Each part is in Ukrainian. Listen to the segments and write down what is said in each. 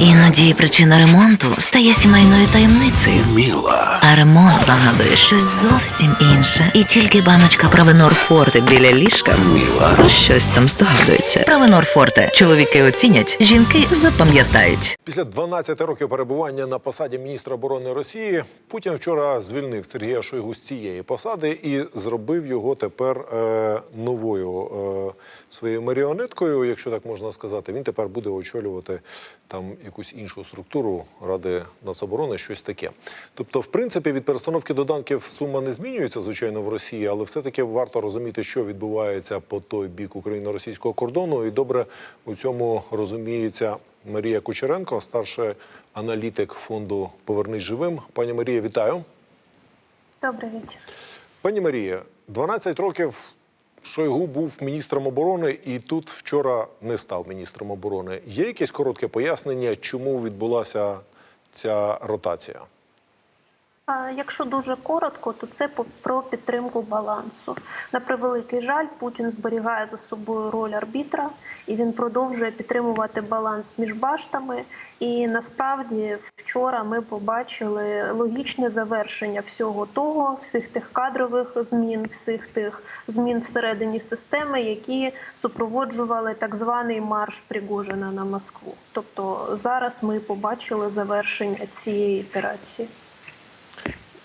Іноді причина ремонту стає сімейною таємницею. Міла. А ремонт нагадує щось зовсім інше. І тільки баночка Правенор Форте біля ліжка Міла. про щось там здогадується. Правенор Форте. Чоловіки оцінять, жінки запам'ятають. Після 12 років перебування на посаді міністра оборони Росії Путін вчора звільнив Сергія Шойгу з цієї посади і зробив його тепер е, новою е, своєю маріонеткою, якщо так можна сказати. Він тепер буде очолювати там якусь іншу структуру Ради нацоборони, щось таке. Тобто, в принципі, від перестановки доданків сума не змінюється, звичайно, в Росії, але все-таки варто розуміти, що відбувається по той бік україно-російського кордону. І добре у цьому розуміється Марія Кучеренко, старший аналітик фонду Повернись живим. Пані Марія, вітаю. Добрий вечір. Пані Марія, 12 років Шойгу був міністром оборони, і тут вчора не став міністром оборони. Є якесь коротке пояснення, чому відбулася ця ротація? Якщо дуже коротко, то це про підтримку балансу. На превеликий жаль, Путін зберігає за собою роль арбітра, і він продовжує підтримувати баланс між баштами. І насправді вчора ми побачили логічне завершення всього того, всіх тих кадрових змін, всіх тих змін всередині системи, які супроводжували так званий марш Пригожина на Москву. Тобто зараз ми побачили завершення цієї ітерації.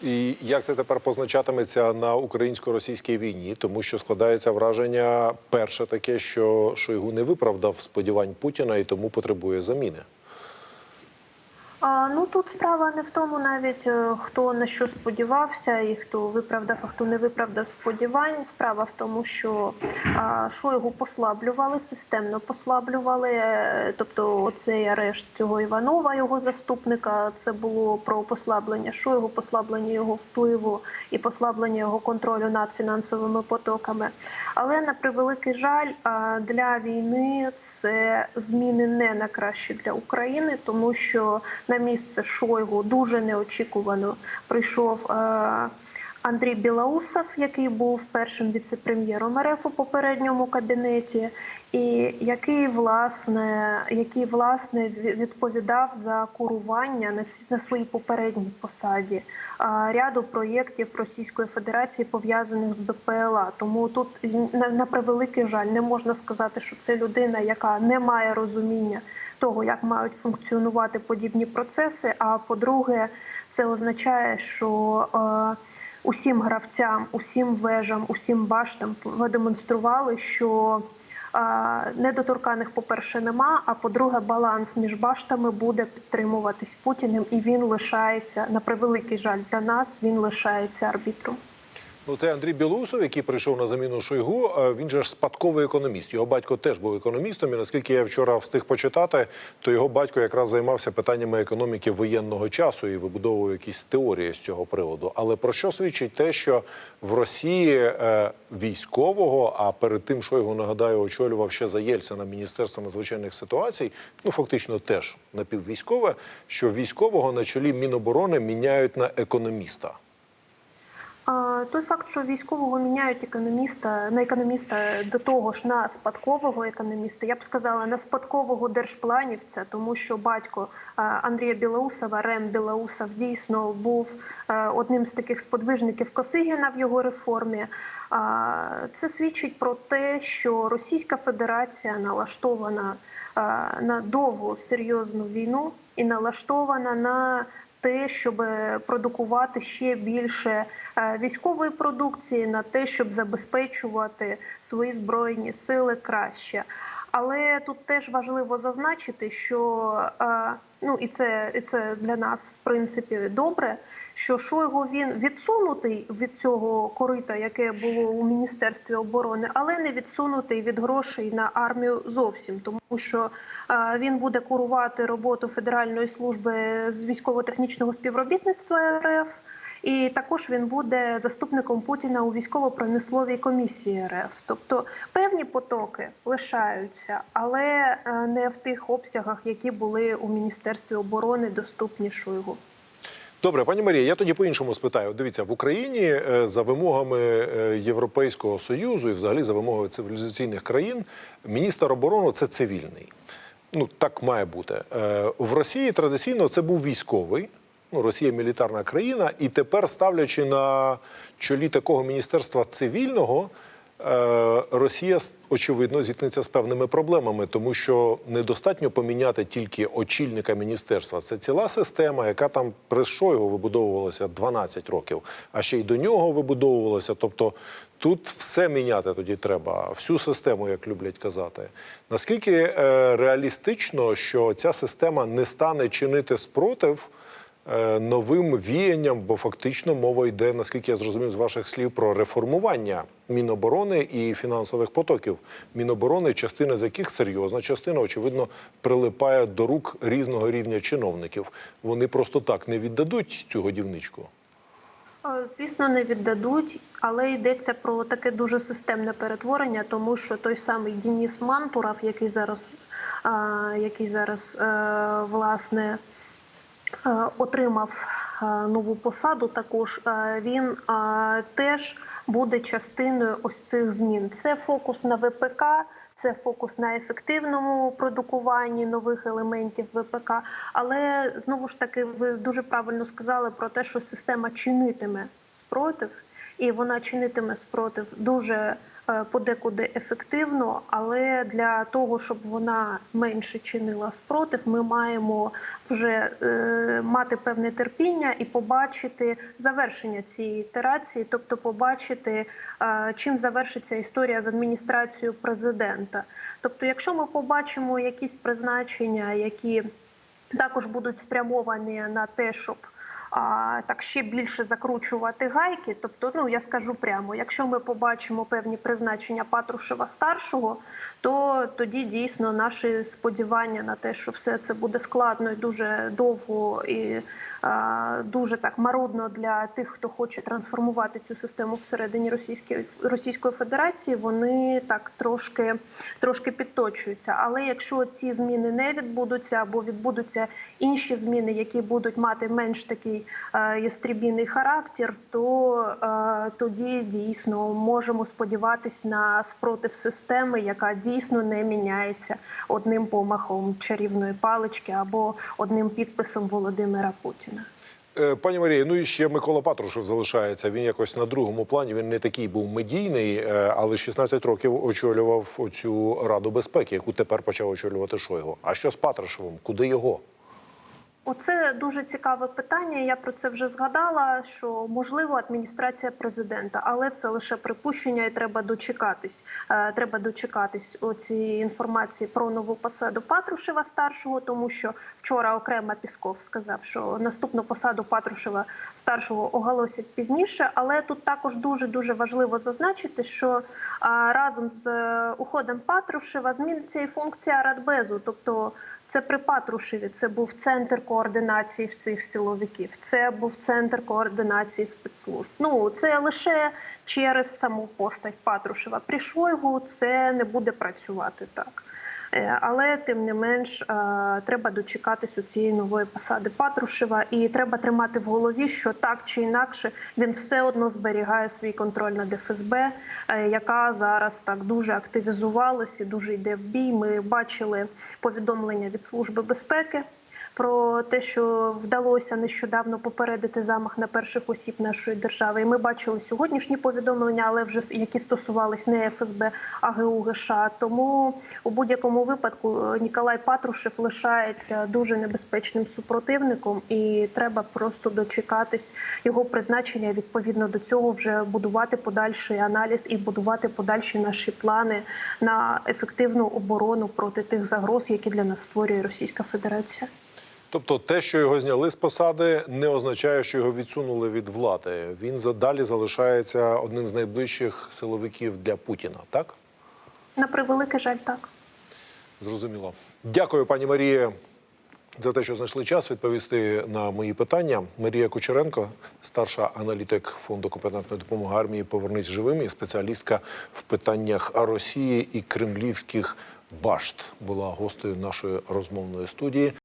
І як це тепер позначатиметься на українсько-російській війні? Тому що складається враження перше таке, що Шойгу не виправдав сподівань Путіна і тому потребує заміни. Ну тут справа не в тому, навіть е, хто на що сподівався, і хто виправдав, а хто не виправдав сподівань. Справа в тому, що Шойгу послаблювали, системно послаблювали. е, Тобто, оцей арешт цього Іванова, його заступника, це було про послаблення Шойгу, послаблення його впливу і послаблення його контролю над фінансовими потоками. Але на превеликий жаль, для війни це зміни не на краще для України, тому що на місце Шойгу дуже неочікувано прийшов. е, Андрій Білоусов, який був першим віце-прем'єром РФ у попередньому кабінеті, і який власне, який власне відповідав за курування на на своїй попередній посаді ряду проєктів Російської Федерації пов'язаних з БПЛА. Тому тут на, на превеликий жаль не можна сказати, що це людина, яка не має розуміння того, як мають функціонувати подібні процеси. А по-друге, це означає, що е, усім гравцям, усім вежам, усім баштам продемонстрували, що е, недоторканих, по-перше, нема. А по-друге, баланс між баштами буде підтримуватись Путіним, і він лишається на превеликий жаль для нас. Він лишається арбітром. Ну, це Андрій Білоусов, який прийшов на заміну Шойгу. Він же ж спадковий економіст. Його батько теж був економістом. І наскільки я вчора встиг почитати, то його батько якраз займався питаннями економіки воєнного часу і вибудовував якісь теорії з цього приводу. Але про що свідчить те, що в Росії е, військового, а перед тим Шойгу, нагадаю, очолював ще за Єльцина Міністерство надзвичайних ситуацій, ну фактично теж напіввійськове, що військового на чолі Міноборони міняють на економіста. Той факт, що військового міняють економіста на економіста до того ж на спадкового економіста, я б сказала на спадкового держпланівця, тому що батько Андрія Білоусова, Рем Білоусов, дійсно був е, одним з таких сподвижників Косигіна в його реформі. А, Це свідчить про те, що Російська Федерація налаштована е, на довгу серйозну війну і налаштована на те, щоб продукувати ще більше е, військової продукції, на те, щоб забезпечувати свої збройні сили краще. Але тут теж важливо зазначити, що е, ну і це, і це для нас в принципі добре. Що Шойгу він відсунутий від цього корита, яке було у міністерстві оборони, але не відсунутий від грошей на армію зовсім, тому що е, він буде курувати роботу Федеральної служби з військово-технічного співробітництва РФ. І також він буде заступником Путіна у військово-промисловій комісії РФ. Тобто певні потоки лишаються, але е, не в тих обсягах, які були у міністерстві оборони доступні Шойгу. Добре, пані Марія, я тоді по-іншому спитаю. Дивіться, в Україні е, за вимогами е, Європейського союзу і взагалі за вимогами цивілізаційних країн міністр оборони це цивільний. ну так має бути. В Росії традиційно це був військовий. Ну, Росія мілітарна країна, і тепер ставлячи на чолі такого міністерства цивільного, е, Росія очевидно зіткнеться з певними проблемами, тому що недостатньо поміняти тільки очільника міністерства. Це ціла система, яка там при Шойгу вибудовувалася 12 років, а ще й до нього вибудовувалася. Тобто тут все міняти тоді треба, всю систему, як люблять казати. Наскільки е, реалістично, що ця система не стане чинити спротив? Е, новим віянням, бо фактично мова йде, наскільки я зрозумів з ваших слів, про реформування Міноборони і фінансових потоків. Міноборони, частина з яких серйозна частина, очевидно, прилипає до рук різного рівня чиновників. Вони просто так не віддадуть цю годівничку. Звісно, не віддадуть, але йдеться про таке дуже системне перетворення, тому що той самий Дініс Мантуров, який зараз, який зараз е, власне отримав е, нову посаду, також е, він е, теж буде частиною ось цих змін. Це фокус на ВПК. Це фокус на ефективному продукуванні нових елементів ВПК. Але знову ж таки, ви дуже правильно сказали про те, що система чинитиме спротив, і вона чинитиме спротив дуже е, подекуди ефективно. Але для того, щоб вона менше чинила спротив, ми маємо вже е, мати певне терпіння і побачити завершення цієї ітерації, тобто побачити, е, чим завершиться історія з адміністрацією президента. Тобто, якщо ми побачимо якісь призначення, які також будуть спрямовані на те, щоб а, так ще більше закручувати гайки. Тобто, ну я скажу прямо, якщо ми побачимо певні призначення Патрушева старшого, то тоді дійсно наші сподівання на те, що все це буде складно і дуже довго і дуже так марудно для тих, хто хоче трансформувати цю систему всередині Російської Російської Федерації, вони так трошки трошки підточуються. Але якщо ці зміни не відбудуться або відбудуться інші зміни, які будуть мати менш такий е, ястрібійний характер, то е, тоді дійсно можемо сподіватись на спротив системи, яка дійсно не міняється одним помахом чарівної палички або одним підписом Володимира Путіна. Е, Пані Марія, ну і ще Микола Патрушев залишається. Він якось на другому плані. Він не такий був медійний, е, але 16 років очолював оцю раду безпеки, яку тепер почав очолювати Шойгу. А що з Патрушевим? Куди його? Оце дуже цікаве питання. Я про це вже згадала. Що можливо адміністрація президента, але це лише припущення, і треба дочекатись. Е, Треба дочекатись оцієї інформації про нову посаду Патрушева старшого, тому що вчора окремо Пісков сказав, що наступну посаду Патрушева старшого оголосять пізніше. Але тут також дуже дуже важливо зазначити, що разом з е, уходом Патрушева зміниться і функція Радбезу, тобто. Це при Патрушеві. Це був центр координації всіх силовиків. Це був центр координації спецслужб. Ну це лише через саму постать Патрушева. При Шойгу це не буде працювати так. Е, Але тим не менш е, треба дочекатись у цієї нової посади Патрушева, і треба тримати в голові, що так чи інакше він все одно зберігає свій контроль над ФСБ, е, яка зараз так дуже активізувалася, дуже йде в бій. Ми бачили повідомлення від служби безпеки. Про те, що вдалося нещодавно попередити замах на перших осіб нашої держави, і ми бачили сьогоднішні повідомлення, але вже які стосувались не ФСБ, а ГУ ГШ. Тому у будь-якому випадку е, Ніколай Патрушев лишається дуже небезпечним супротивником, і треба просто дочекатись його призначення. Відповідно до цього вже будувати подальший аналіз і будувати подальші наші плани на ефективну оборону проти тих загроз, які для нас створює Російська Федерація. Тобто, те, що його зняли з посади, не означає, що його відсунули від влади. Він задалі залишається одним з найближчих силовиків для Путіна. Так На превеликий жаль, так. зрозуміло. Дякую, пані Марія, за те, що знайшли час відповісти на мої питання. Марія Кучеренко, старша аналітик фонду компетентної допомоги армії Повернись живим і спеціалістка в питаннях Росії і кремлівських башт, була гостею нашої розмовної студії.